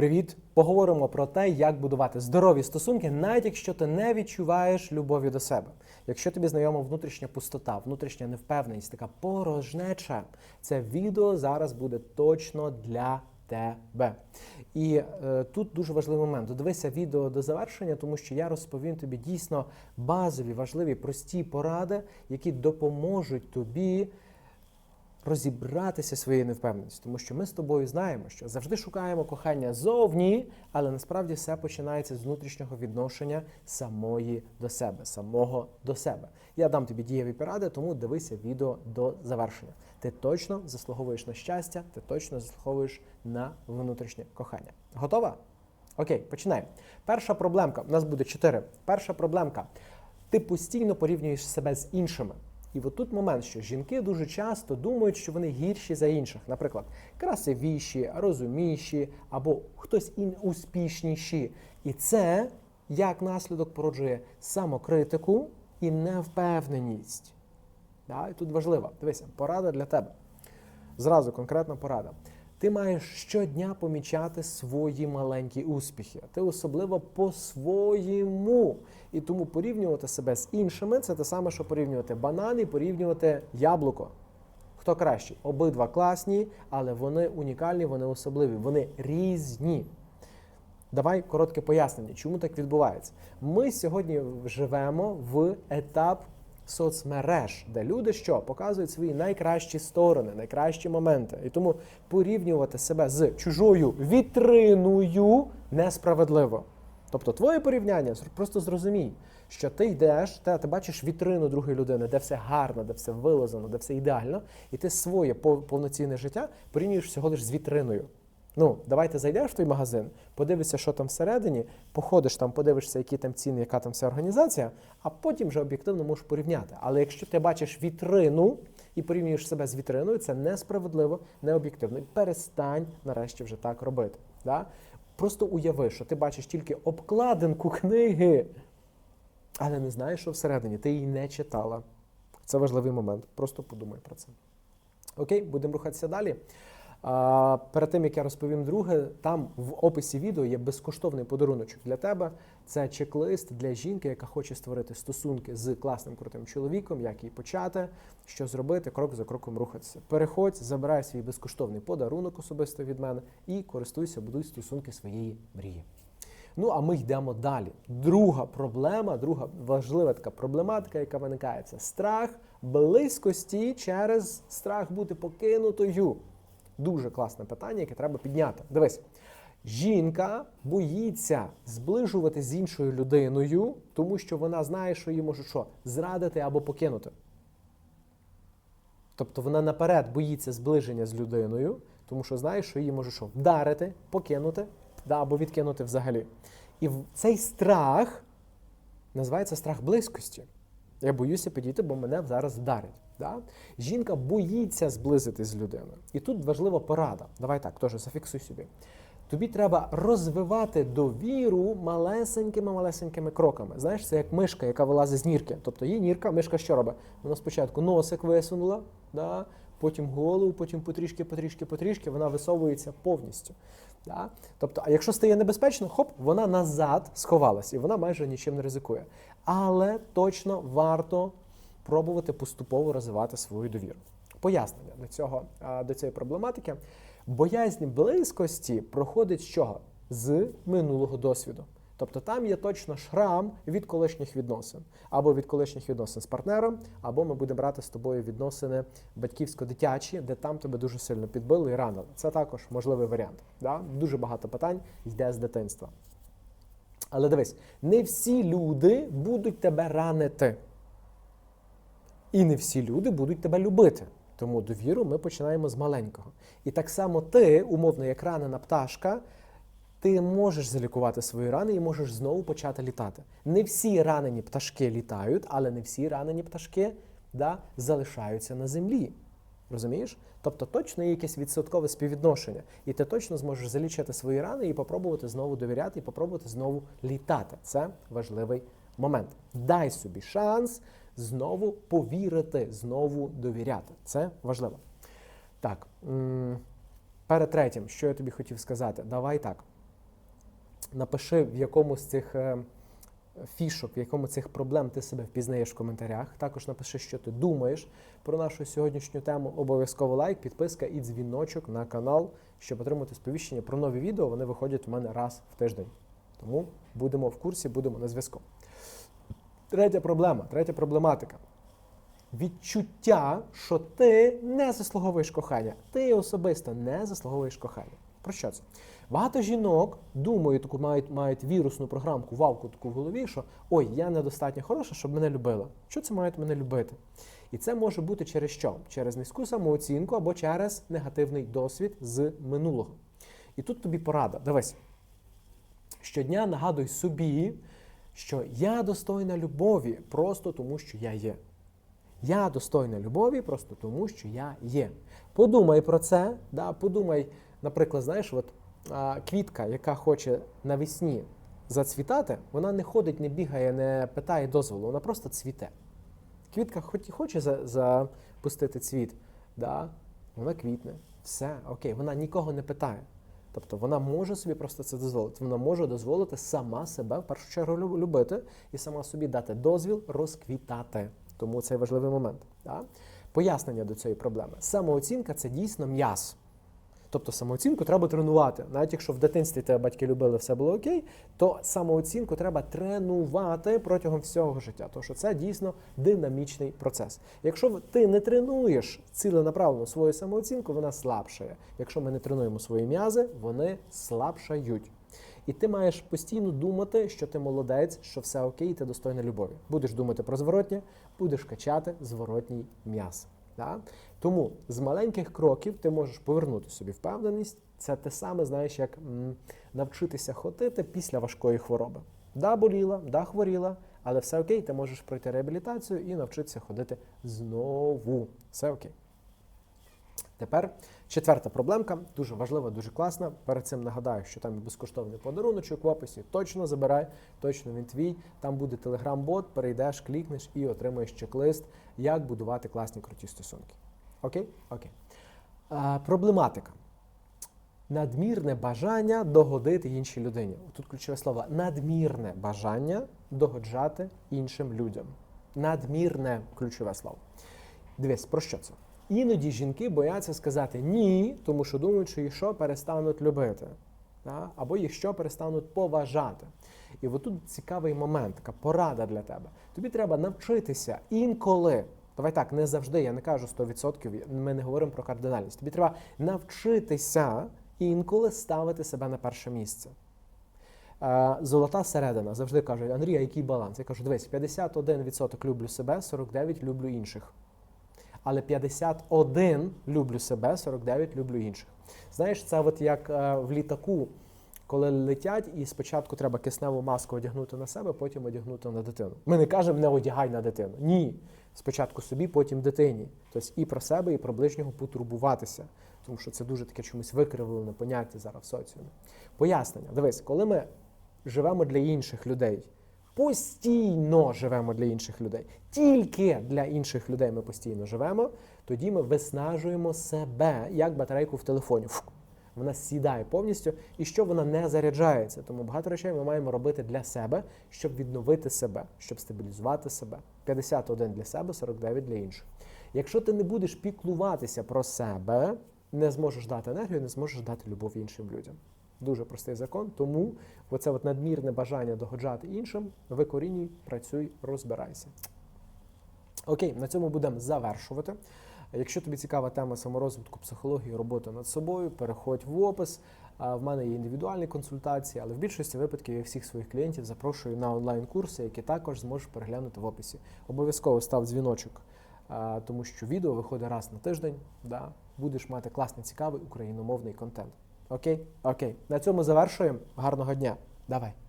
Привіт! Поговоримо про те, як будувати здорові стосунки, навіть якщо ти не відчуваєш любові до себе. Якщо тобі знайома внутрішня пустота, внутрішня невпевненість, така порожнеча, це відео зараз буде точно для тебе. І е, тут дуже важливий момент. Додивися відео до завершення, тому що я розповім тобі дійсно базові, важливі, прості поради, які допоможуть тобі розібратися своєю невпевненістю, тому що ми з тобою знаємо, що завжди шукаємо кохання зовні, але насправді все починається з внутрішнього відношення самої до себе, самого до себе. Я дам тобі дієві поради, тому дивися відео до завершення. Ти точно заслуговуєш на щастя, ти точно заслуговуєш на внутрішнє кохання. Готова? Окей, починаємо. Перша проблемка. У нас буде чотири. Перша проблемка. Ти постійно порівнюєш себе з іншими. І от тут момент, що жінки дуже часто думають, що вони гірші за інших, наприклад, красивіші, розуміші або хтось ін успішніші. І це як наслідок породжує самокритику і невпевненість. Да? І тут важливо, дивися, порада для тебе. Зразу конкретна порада. Ти маєш щодня помічати свої маленькі успіхи. Ти особливо по-своєму. І тому порівнювати себе з іншими це те саме, що порівнювати банан і порівнювати яблуко. Хто кращий? Обидва класні, але вони унікальні, вони особливі, вони різні. Давай коротке пояснення, чому так відбувається. Ми сьогодні живемо в етап соцмереж, де люди що показують свої найкращі сторони, найкращі моменти. І тому порівнювати себе з чужою вітриною несправедливо. Тобто, твоє порівняння просто зрозумій, що ти йдеш, та ти бачиш вітрину другої людини, де все гарно, де все вилазано, де все ідеально, і ти своє повноцінне життя порівнюєш всього лиш з вітриною. Ну, давай ти зайдеш в той магазин, подивишся, що там всередині, походиш там, подивишся, які там ціни, яка там вся організація, а потім вже об'єктивно можеш порівняти. Але якщо ти бачиш вітрину і порівнюєш себе з вітриною, це несправедливо, необ'єктивно. І перестань нарешті вже так робити. Да? Просто уяви, що ти бачиш тільки обкладинку книги, але не знаєш, що всередині. Ти її не читала. Це важливий момент. Просто подумай про це. Окей, будемо рухатися далі. Перед тим як я розповім друге, там в описі відео є безкоштовний подаруночок для тебе. Це чек-лист для жінки, яка хоче створити стосунки з класним крутим чоловіком, як їй почати, що зробити, крок за кроком рухатися. Переходь, забирай свій безкоштовний подарунок особисто від мене і користуйся, будуй стосунки своєї мрії. Ну а ми йдемо далі. Друга проблема, друга важлива така проблематика, яка виникає, це страх близькості через страх бути покинутою. Дуже класне питання, яке треба підняти. Дивись, жінка боїться зближувати з іншою людиною, тому що вона знає, що її можуть що зрадити або покинути. Тобто вона наперед боїться зближення з людиною, тому що знає, що її може що вдарити, покинути да, або відкинути взагалі. І цей страх називається страх близькості. Я боюся підійти, бо мене зараз вдарять. Да? Жінка боїться зблизитись з людиною. І тут важлива порада. Давай так, теж зафіксуй собі. Тобі треба розвивати довіру малесенькими-малесенькими кроками. Знаєш, це як мишка, яка вилазить з нірки. Тобто є нірка, мишка що робить? Вона спочатку носик висунула, да? потім голову, потім потрішки, потрішки, потрішки, вона висовується повністю. Да? Тобто, а якщо стає небезпечно, хоп, вона назад сховалась і вона майже нічим не ризикує. Але точно варто пробувати поступово розвивати свою довіру. Пояснення до цього до цієї проблематики. Боязнь близькості проходить з чого? З минулого досвіду. Тобто там є точно шрам від колишніх відносин, або від колишніх відносин з партнером, або ми будемо брати з тобою відносини батьківсько-дитячі, де там тебе дуже сильно підбили і ранили. Це також можливий варіант. Да? Дуже багато питань йде з дитинства. Але дивись, не всі люди будуть тебе ранити. І не всі люди будуть тебе любити. Тому довіру ми починаємо з маленького. І так само ти, умовно, як ранена пташка, ти можеш залікувати свої рани і можеш знову почати літати. Не всі ранені пташки літають, але не всі ранені пташки да, залишаються на землі. Розумієш? Тобто точно є якесь відсоткове співвідношення, і ти точно зможеш залічити свої рани і попробувати знову довіряти, і попробувати знову літати. Це важливий момент. Дай собі шанс знову повірити, знову довіряти. Це важливо. Так, перед третім, що я тобі хотів сказати, давай так. напиши, в якому з цих е, фішок, в якому цих проблем ти себе впізнаєш в коментарях. Також напиши, що ти думаєш про нашу сьогоднішню тему. Обов'язково лайк, підписка і дзвіночок на канал, щоб отримати сповіщення про нові відео. Вони виходять у мене раз в тиждень. Тому будемо в курсі, будемо на зв'язку. Третя проблема, третя проблематика. Відчуття, що ти не заслуговуєш кохання. Ти особисто не заслуговуєш кохання. Про що це? Багато жінок думають, таку мають, мають вірусну програмку, вавку таку в голові, що ой, я недостатньо хороша, щоб мене любила. Що це мають мене любити? І це може бути через що? Через низьку самооцінку або через негативний досвід з минулого. І тут тобі порада. Дивись, щодня нагадуй собі, що я достойна любові просто тому, що я є. Я достойна любові просто тому, що я є. Подумай про це, да, подумай, наприклад, знаєш, от квітка, яка хоче навесні зацвітати, вона не ходить, не бігає, не питає дозволу, вона просто цвіте. Квітка хоч хоче запустити цвіт, да, вона квітне. Все, окей, вона нікого не питає. Тобто вона може собі просто це дозволити. Вона може дозволити сама себе в першу чергу любити і сама собі дати дозвіл розквітати. Тому це важливий момент. Да? Пояснення до цієї проблеми. Самооцінка це дійсно м'яз. Тобто самооцінку треба тренувати. Навіть якщо в дитинстві тебе батьки любили, все було окей, то самооцінку треба тренувати протягом всього життя. Тому що це дійсно динамічний процес. Якщо ти не тренуєш ціленаправлено свою самооцінку, вона слабшає. Якщо ми не тренуємо свої м'язи, вони слабшають. І ти маєш постійно думати, що ти молодець, що все окей, і ти достойна любові. Будеш думати про зворотнє, будеш качати зворотній м'яз. Да? Тому з маленьких кроків ти можеш повернути собі впевненість. Це те саме, знаєш, як м, навчитися ходити після важкої хвороби. Да, боліла, да, хворіла, але все окей, ти можеш пройти реабілітацію і навчитися ходити знову. Все окей. Тепер четверта проблемка, дуже важлива, дуже класна. Перед цим нагадаю, що там є безкоштовний подаруночок в описі. Точно забирай, точно він твій. Там буде телеграм-бот, перейдеш, клікнеш і отримаєш чек-лист, як будувати класні круті стосунки. Окей? Окей. А, проблематика. Надмірне бажання догодити іншій людині. Тут ключове слово надмірне бажання догоджати іншим людям. Надмірне ключове слово. Дивись, про що це? Іноді жінки бояться сказати ні, тому що думають, що їх що перестануть любити, да? або їх що перестануть поважати. І отут цікавий момент, така порада для тебе. Тобі треба навчитися інколи. Давай так, не завжди, я не кажу 100%, ми не говоримо про кардинальність. Тобі треба навчитися інколи ставити себе на перше місце. Е, Золота середина завжди кажуть, Андрій, який баланс? Я кажу, дивись, 51% люблю себе, 49% люблю інших. Але 51 люблю себе, 49 люблю інших. Знаєш, це от як е, в літаку, коли летять, і спочатку треба кисневу маску одягнути на себе, потім одягнути на дитину. Ми не кажемо не одягай на дитину. Ні. Спочатку собі, потім дитині. Тобто і про себе, і про ближнього потурбуватися. Тому що це дуже таке чомусь викривлене поняття зараз в соціумі. Пояснення. Дивись, коли ми живемо для інших людей, постійно живемо для інших людей, тільки для інших людей ми постійно живемо, тоді ми виснажуємо себе як батарейку в телефоні. Фук. Вона сідає повністю і що вона не заряджається. Тому багато речей ми маємо робити для себе, щоб відновити себе, щоб стабілізувати себе. 51 для себе, 49 для інших. Якщо ти не будеш піклуватися про себе, не зможеш дати енергію, не зможеш дати любов іншим людям. Дуже простий закон. Тому оце от надмірне бажання догоджати іншим, викорінюй, працюй, розбирайся. Окей, на цьому будемо завершувати. Якщо тобі цікава тема саморозвитку, психології, роботи над собою, переходь в опис. В мене є індивідуальні консультації, але в більшості випадків я всіх своїх клієнтів запрошую на онлайн-курси, які також зможеш переглянути в описі. Обов'язково став дзвіночок, тому що відео виходить раз на тиждень. Да? Будеш мати класний, цікавий україномовний контент. Окей? Окей. На цьому завершуємо. Гарного дня. Давай.